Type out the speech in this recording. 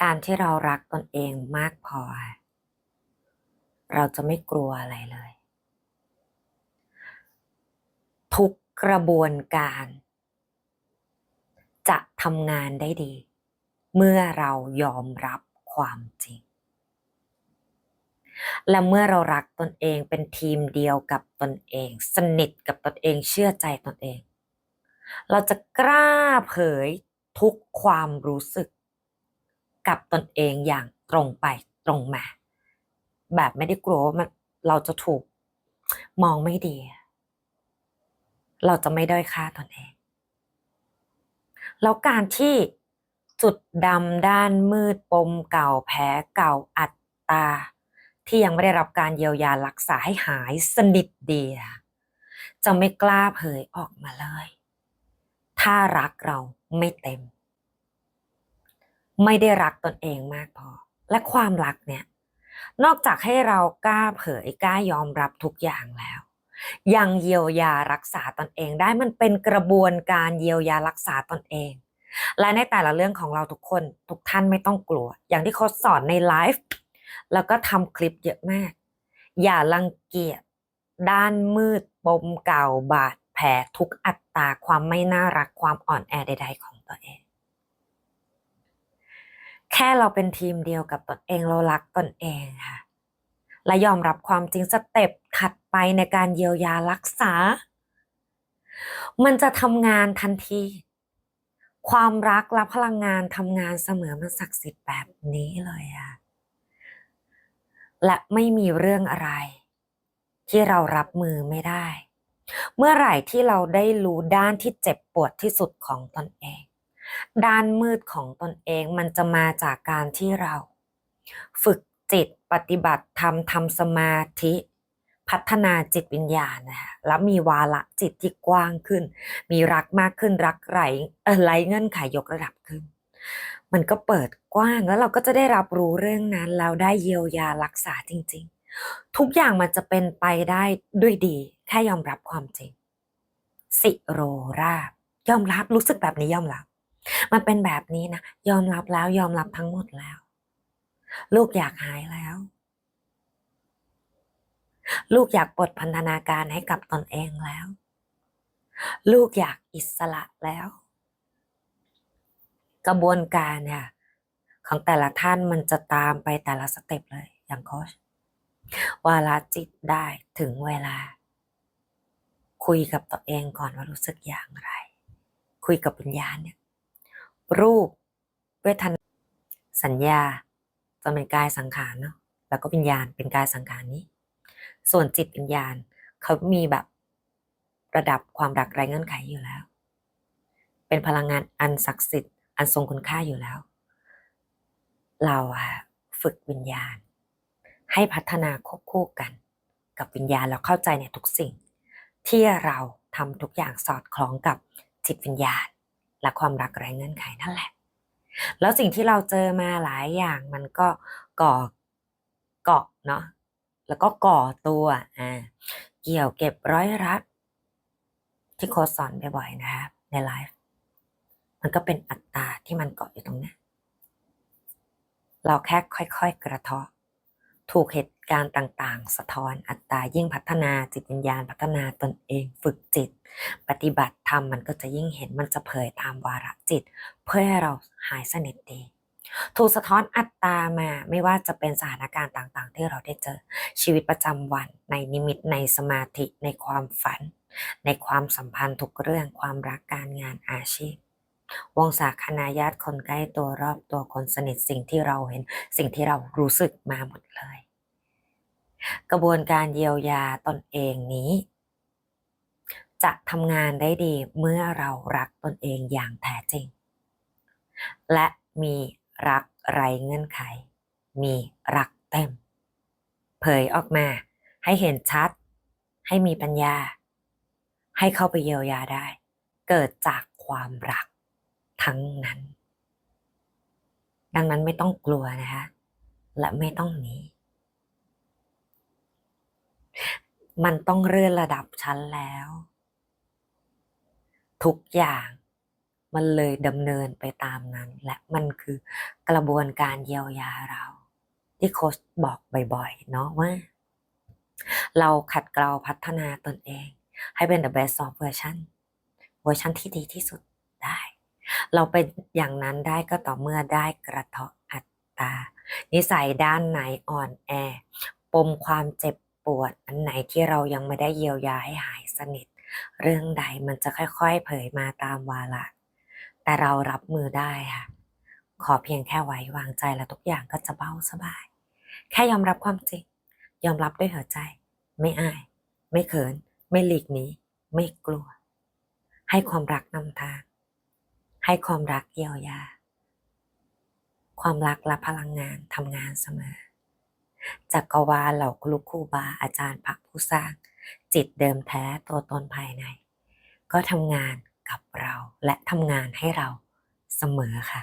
การที่เรารักตนเองมากพอ เราจะไม่กลัวอะไรเลย ทุกกระบวนการ จะทำงานได้ดี เมื่อเรายอมรับความจริง และเมื่อเรารักตนเองเป็นทีมเดียวกับตนเอง สนิทกับตนเองเชื่อใจตนเอง เราจะกล้าเผยทุกความรู้สึก กับตนเองอย่างตรงไปตรงมา แบบไม่ได้กลัวว่ามันเราจะถูกมองไม่ดี เราจะไม่ด้อยค่าตนเอง แล้วการที่จุดดำด้านมืดปมเก่าแผลเก่าอัตตา ที่ยังไม่ได้รับการเยียวยารักษาให้หายสนิทดีจะไม่กล้าเผยออกมาเลย ถ้ารักเราไม่เต็ม ไม่ได้รักตนเองมากพอ และความรักเนี่ย นอกจากให้เรากล้าเผยกล้ายอมรับทุกอย่างแล้ว ยังเยียวยารักษาตนเองได้มันเป็นกระบวนการเยียวยารักษาตนเอง และในแต่ละเรื่องของเราทุกคนทุกท่านไม่ต้องกลัว อย่างที่โค้ชสอนในไลฟ์แล้วก็ทำคลิปเยอะมาก อย่ารังเกียจด้านมืดปมเก่าบาดแผลทุกอัตราความไม่น่ารักความอ่อนแอใด ๆ ของตัวเอง แค่เราเป็นทีมเดียวกับตนเองเรารักตนเองค่ะ และยอมรับความจริงสเต็ปถัดไปในการเยียวยารักษา มันจะทำงานทันที ความรักและพลังงานทำงานเสมอมันศักดิ์สิทธิ์แบบนี้เลยอะและไม่มีเรื่องอะไร ที่เรารับมือไม่ได้ เมื่อไหร่ที่เราได้รู้ด้านที่เจ็บปวดที่สุดของตนเอง ด้านมืดของตนเองมันจะมาจากการที่เรา ฝึกจิตปฏิบัติธรรมทำสมาธิ พัฒนาจิตวิญญาณนะคะแล้วมีวาระจิตที่กว้างขึ้น มีรักมากขึ้นรักไหลไร้เงื่อนไขยกระดับขึ้น มันก็เปิดกว้างแล้วเราก็จะได้รับรู้เรื่องนั้นแล้วได้เยียวยารักษาจริง ๆ ทุกอย่างมันจะเป็นไปได้ด้วยดีแค่ยอมรับความจริง สิโรราบยอมรับรู้สึกแบบนี้ยอมรับ มันเป็นแบบนี้นะ ยอมรับแล้วยอมรับทั้งหมดแล้ว ลูกอยากหายแล้ว ลูกอยากปลดพันธนาการให้กับตนเองแล้ว ลูกอยากอิสระแล้ว กระบวนการเนี่ย ของแต่ละท่านมันจะตามไปแต่ละสเต็ปเลย อย่างโค้ชวาลาจิตได้ถึงเวลา คุยกับตัวเองก่อนว่ารู้สึกอย่างไร คุยกับวิญญาณเนี่ย รูป เวทนาสัญญาจะเป็นกายสังขารเนาะแล้วก็วิญญาณเป็นกายสังขารนี้ ส่วนจิตวิญญาณเขามีแบบระดับความรักไร้เงื่อนไขอยู่แล้ว เป็นพลังงานอันศักดิ์สิทธิ์อันทรงคุณค่าอยู่แล้ว เราอะฝึกวิญญาณ ให้พัฒนาควบคู่กัน กับวิญญาณเราเข้าใจในทุกสิ่ง ที่เราทำทุกอย่างสอดคล้องกับจิตวิญญาณ และความรักไร้เงื่อนไขนั่นแหละ แล้วสิ่งที่เราเจอมาหลายอย่างมันก็ก่อเกาะเนาะแล้วก็ก่อตัวอ่าเกี่ยวเก็บร้อยรัดที่โค้ชสอนบ่อยๆนะคะในไลฟ์มันก็เป็นอัตตาที่มันเกาะอยู่ตรงนี้เราแค่ค่อย ๆ กระเทาะถูกเหตุ การณ์ต่างๆ สะท้อนอัตตายิ่งพัฒนาจิตวิญญาณพัฒนาตนเองฝึกจิต ปฏิบัติธรรมมันก็จะยิ่งเห็นมันจะเผยตามวาระจิต เพื่อให้เราหายสนิทดีถูกสะท้อนอัตตามาไม่ว่าจะเป็นสถานการณ์ต่างๆ ที่เราได้เจอชีวิตประจำวัน ในนิมิตในสมาธิในความฝัน ในความสัมพันธ์ทุกเรื่องความรักการงานอาชีพ วงศาคณาญาติคนใกล้ตัวรอบตัวคนสนิทสิ่งที่เราเห็นสิ่งที่เรารู้สึกมาหมดเลย กระบวนการเยียวยาตนเองนี้ จะทำงานได้ดีเมื่อเรารักตนเองอย่างแท้จริง และมีรักไรเงื่อนไข มีรักเต็ม เผยออกมาให้เห็นชัด ให้มีปัญญา ให้เข้าไปเยียวยาได้ เกิดจากความรักทั้งนั้น ดังนั้นไม่ต้องกลัวนะคะ และไม่ต้องหนี มันต้องเลื่อนระดับชั้นแล้ว ทุกอย่างมันเลยดำเนินไปตามนั้น และมันคือกระบวนการเยียวยาเรา ที่โค้ชบอกบ่อยๆ เนาะว่า เราขัดเกลาพัฒนาตนเอง ให้เป็น the best of version เวอร์ชันที่ดีที่สุดได้ เราเป็นอย่างนั้นได้ก็ต่อเมื่อได้กระเทาะอัตตา นิสัยด้านไหนอ่อนแอ ปมความเจ็บ ปวด อันไหนที่เรายังไม่ได้เยียวยาให้หายสนิท เรื่องใดมันจะค่อยๆ เผยมาตามวาระแต่เรารับมือได้ค่ะ ขอเพียงแค่ไว้วางใจแล้วทุกอย่างก็จะเบาสบาย แค่ยอมรับความจริง ยอมรับด้วยหัวใจ ไม่อาย ไม่เขิน ไม่หลีกหนีไม่กลัว ให้ความรักนำทาง ให้ความรักเยียวยา ความรักและพลังงานทำงานเสมอ จักรวาลเหล่าครูครูบาอาจารย์พักผู้สร้าง จิตเดิมแท้ตัวตนภายใน ก็ทำงานกับเราและทำงานให้เราเสมอค่ะ